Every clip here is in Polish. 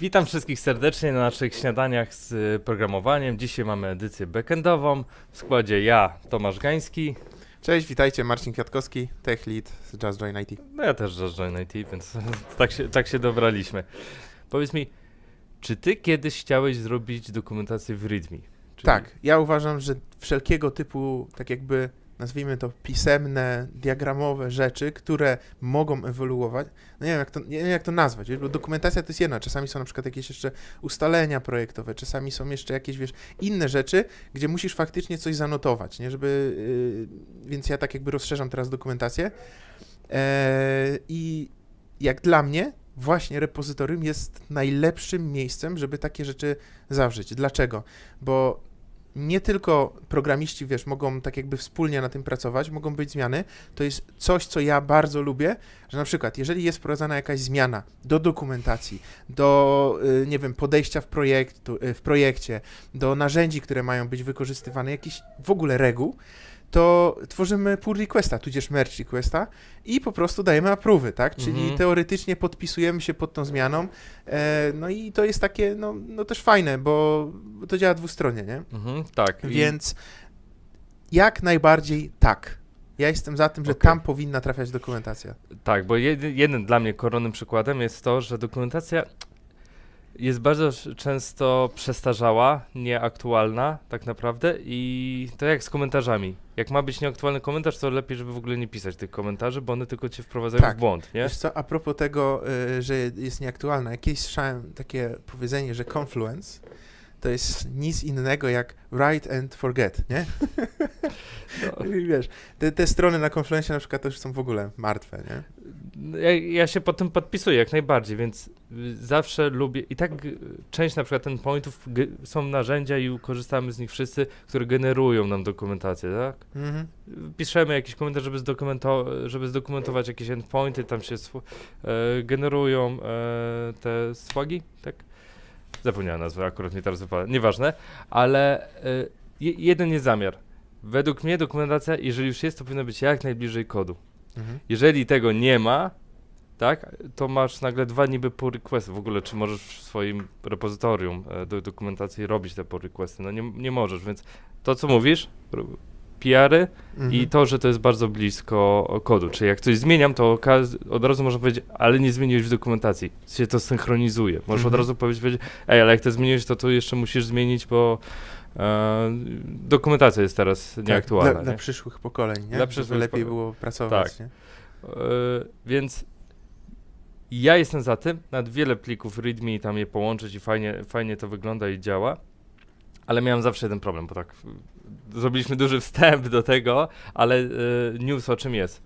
Witam wszystkich serdecznie na naszych śniadaniach z y, programowaniem. Dzisiaj mamy edycję backendową. W składzie ja, Tomasz Gański. Cześć, witajcie, Marcin Kwiatkowski, tech lead z Just Join IT. No ja też Just Join IT, więc tak się, tak się dobraliśmy. Powiedz mi, czy ty kiedyś chciałeś zrobić dokumentację w README? Czyli- Tak, ja uważam, że wszelkiego typu, tak jakby nazwijmy to pisemne, diagramowe rzeczy, które mogą ewoluować, no nie wiem jak to, nie wiem jak to nazwać, wiesz, bo dokumentacja to jest jedna, czasami są na przykład jakieś jeszcze ustalenia projektowe, czasami są jeszcze jakieś, wiesz, inne rzeczy, gdzie musisz faktycznie coś zanotować, nie, żeby, yy, więc ja tak jakby rozszerzam teraz dokumentację Eee, i jak dla mnie właśnie repozytorium jest najlepszym miejscem, żeby takie rzeczy zawrzeć. Dlaczego? Bo nie tylko programiści, wiesz, mogą tak jakby wspólnie na tym pracować, mogą być zmiany. To jest coś, co ja bardzo lubię, że na przykład, jeżeli jest wprowadzana jakaś zmiana do dokumentacji, do, y, nie wiem, podejścia w, projektu, y, w projekcie, do narzędzi, które mają być wykorzystywane, jakichś w ogóle reguł, to tworzymy pull requesta, tudzież merge requesta i po prostu dajemy approve'y, tak? Czyli Mhm. teoretycznie podpisujemy się pod tą zmianą, e, no i to jest takie, no, no też fajne, bo to działa dwustronnie, nie? Mhm, tak. i- Więc jak najbardziej tak. Ja jestem za tym, że Okej. tam powinna trafiać dokumentacja. Tak, bo jedy, jednym dla mnie koronnym przykładem jest to, że dokumentacja jest bardzo często przestarzała, nieaktualna tak naprawdę i to jak z komentarzami. Jak ma być nieaktualny komentarz, to lepiej, żeby w ogóle nie pisać tych komentarzy, bo one tylko cię wprowadzają Tak. w błąd, nie? Wiesz co, a propos tego, y, że jest nieaktualna, jakieś słyszałem takie powiedzenie, że confluence to jest nic innego jak write and forget, nie? No. Wiesz, te, te strony na Confluence na przykład to już są w ogóle martwe, nie? Ja, ja się pod tym podpisuję jak najbardziej, więc zawsze lubię i tak część na przykład endpointów ge- są narzędzia i korzystamy z nich wszyscy, które generują nam dokumentację, tak? Mhm. piszemy jakiś komentarz, żeby, zdokumento- żeby zdokumentować jakieś endpointy, tam się sw- e, generują e, te swagi, tak? Zapomniałem nazwy, akurat mi teraz wypada, nieważne, ale e, je, jeden jest zamiar. Według mnie dokumentacja, jeżeli już jest, to powinna być jak najbliżej kodu. Mhm. Jeżeli tego nie ma, tak, to masz nagle dwa niby pull requesty. W ogóle, czy możesz w swoim repozytorium e, do dokumentacji robić te pull requesty? No nie, nie możesz, więc to, co mówisz, PR-y Mhm. i to, że to jest bardzo blisko kodu. Czyli jak coś zmieniam, to od razu można powiedzieć, ale nie zmieniłeś w dokumentacji. Się to synchronizuje. Możesz od Mhm. razu powiedzieć, ej, ale jak to zmieniłeś, to tu jeszcze musisz zmienić, bo e, dokumentacja jest teraz Tak, nieaktualna. Dla, dla nie? przyszłych pokoleń, nie? Dla Żeby przyszłych lepiej pokoleń. było pracować, Tak. nie? E, więc ja jestem za tym, nad wiele plików readme i tam je połączyć i fajnie, fajnie to wygląda i działa, ale miałem zawsze jeden problem, bo tak y, zrobiliśmy duży wstęp do tego, ale y, news o czym jest.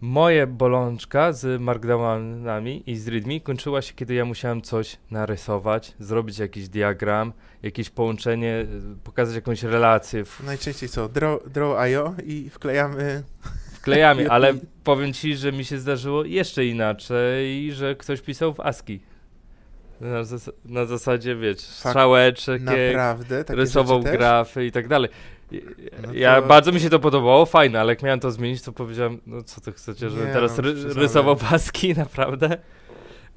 Moje bolączka z markdownami i z readme kończyła się, kiedy ja musiałem coś narysować, zrobić jakiś diagram, jakieś połączenie, y, pokazać jakąś relację w, Najczęściej co? Draw, draw.io i wklejamy... Wklejamy, Ja- ale powiem ci, że mi się zdarzyło jeszcze inaczej, że ktoś pisał w ASCII. Na, zas- na zasadzie, wiecie, strzałeczek, Naprawdę takie rysował grafy i tak dalej. No Ja to- bardzo mi się to podobało, fajne, ale jak miałem to zmienić, to powiedziałem, no co ty chcecie, Nie, teraz no, ry- rysował paski, naprawdę?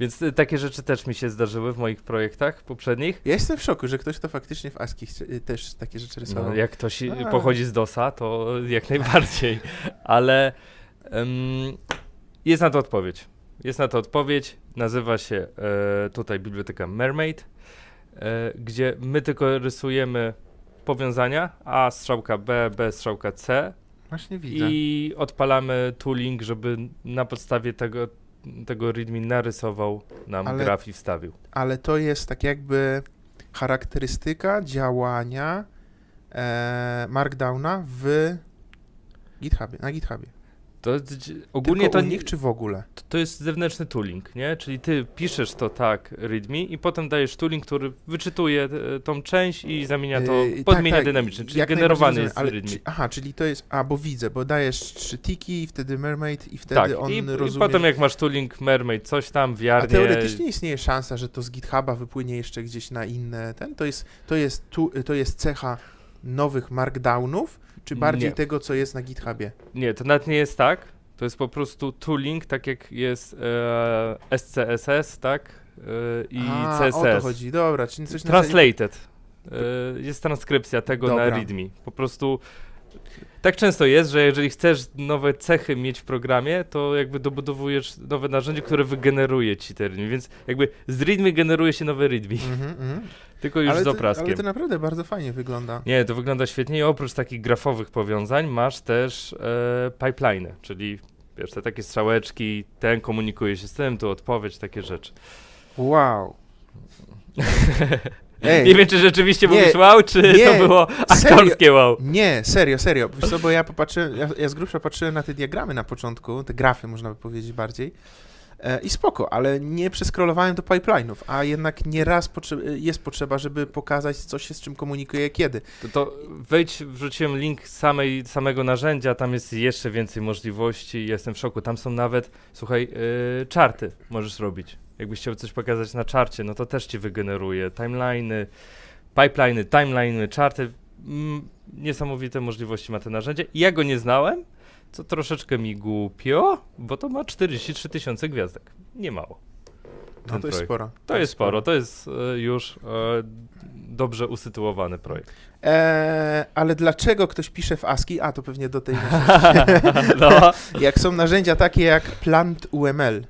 Więc y, takie rzeczy też mi się zdarzyły w moich projektach poprzednich. Ja jestem w szoku, że ktoś to faktycznie w ASCII chce, y, też takie rzeczy rysował. No, jak ktoś i- A. pochodzi z DOSa, to jak najbardziej. Ale jest na to odpowiedź. Jest na to odpowiedź. Nazywa się e, tutaj biblioteka Mermaid, e, gdzie my tylko rysujemy powiązania A strzałka B, B strzałka C Właśnie widzę. i odpalamy tooling, żeby na podstawie tego, tego readme narysował nam Ale- graf i wstawił. Ale to jest tak jakby charakterystyka działania e, Markdowna w GitHubie, na GitHubie. To ogólnie Tylko to nich czy w ogóle? To- To jest zewnętrzny tooling, nie? Czyli ty piszesz to tak readme i potem dajesz tooling, który wyczytuje e, tą część i zamienia to, Yy, podmienia tak, tak, dynamicznie, czyli jak generowany jest rozumiem, readme. czy, Aha, czyli to jest, a bo widzę, bo dajesz trzy tiki i wtedy Mermaid i wtedy tak, on i, i rozumie... potem jak masz tooling mermaid, coś tam, A wiarnie, teoretycznie istnieje szansa, że to z GitHuba wypłynie jeszcze gdzieś na inne ten? To jest, to jest, tu, to jest cecha nowych markdownów, czy bardziej Nie. tego, co jest na GitHubie? nie, to nawet nie jest tak, to jest po prostu tooling, tak jak jest e, SCSS, tak? i A, CSS. o to chodzi, dobra, czyli coś na Translated. Y, jest transkrypcja tego Dobra. na README. Po prostu tak często jest, że jeżeli chcesz nowe cechy mieć w programie, to jakby dobudowujesz nowe narzędzie, które wygeneruje ci te README. Więc jakby z README generuje się nowe README. Mhm, mhm. Tylko już ale, z to, oplaskiem. ale to naprawdę bardzo fajnie wygląda. Nie, to wygląda świetnie i oprócz takich grafowych powiązań masz też e, pipeline, czyli wiesz, te takie strzałeczki, ten komunikuje się z tym, tu odpowiedź, takie rzeczy. Wow. Ej, nie wiem, czy rzeczywiście nie, mówisz wow, czy nie, to było serio. aktorskie wow. Nie, serio, serio. Wiesz co, bo ja popatrzyłem, ja, ja z grubsza patrzyłem na te diagramy na początku, te grafy można by powiedzieć bardziej. E, I spoko, ale nie przeskrolowałem do pipeline'ów, a jednak nieraz potrze- jest potrzeba, żeby pokazać, co się z czym komunikuje, kiedy. To, to wejdź, wrzuciłem link samej, samego narzędzia, tam jest jeszcze więcej możliwości, jestem w szoku. Tam są nawet, słuchaj, yy, czarty możesz robić. Jakbyś chciał coś pokazać na czarcie, no to też ci wygeneruje timeline'y, pipeline'y, timeline'y, czarty. Mm, niesamowite możliwości ma to narzędzie. Ja go nie znałem, co troszeczkę mi głupio, bo to ma 43 tysiące gwiazdek. Nie mało. No to jest projekt. sporo. To jest sporo, to jest już e, dobrze usytuowany projekt. E, ale dlaczego ktoś pisze w ASCII? A, to pewnie do tej no. Jak są narzędzia takie jak Plant UML,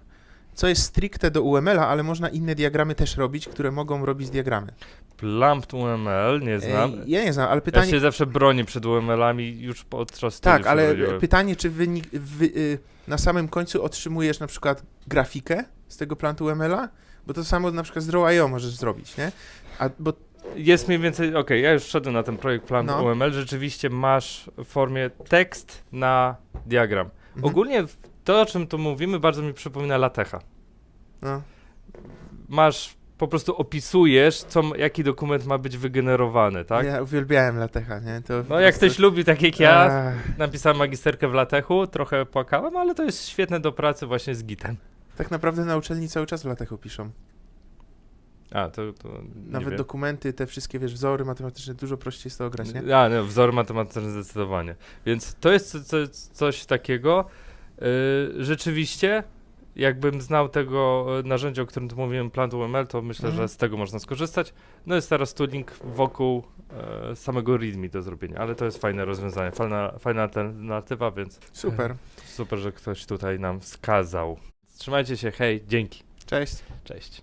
co jest stricte do UML-a, ale można inne diagramy też robić, które mogą robić diagramy. Plumped UML, nie znam. E, ja nie znam, ale Ja pytanie... się zawsze bronię przed UML-ami już podczas tak, ale robiłem. pytanie, czy wynik, wy, y, na samym końcu otrzymujesz na przykład grafikę z tego Plant UML-a? Bo to samo na przykład z Draw.io możesz zrobić, nie? A, bo Jest mniej więcej, okej, ja już wszedłem na ten projekt Plan No. UML, rzeczywiście masz w formie tekst na diagram. mhm, Ogólnie to, o czym tu mówimy, bardzo mi przypomina latecha. no, Masz, po prostu opisujesz, co, jaki dokument ma być wygenerowany, tak? Ja uwielbiałem Latecha, nie? To No jak ktoś lubi, tak jak ja, Ech, napisałem magisterkę w latechu, trochę płakałem, ale to jest świetne do pracy właśnie z gitem. tak naprawdę na uczelni cały czas w Latechu piszą. A, to, to Nawet wiem. dokumenty, te wszystkie, wiesz, wzory matematyczne, dużo prościej jest to ograć, nie? A, no, wzór matematyczny zdecydowanie. Więc to jest co, co, coś takiego. Yy, rzeczywiście, jakbym znał tego e, narzędzia, o którym tu mówiłem, Plant UML, to myślę, Mhm. że z tego można skorzystać. No jest teraz tu link wokół e, samego README do zrobienia, ale to jest fajne rozwiązanie, fajna, fajna alternatywa, więc Super. super, że ktoś tutaj nam wskazał. Trzymajcie się, hej, dzięki, Cześć. cześć.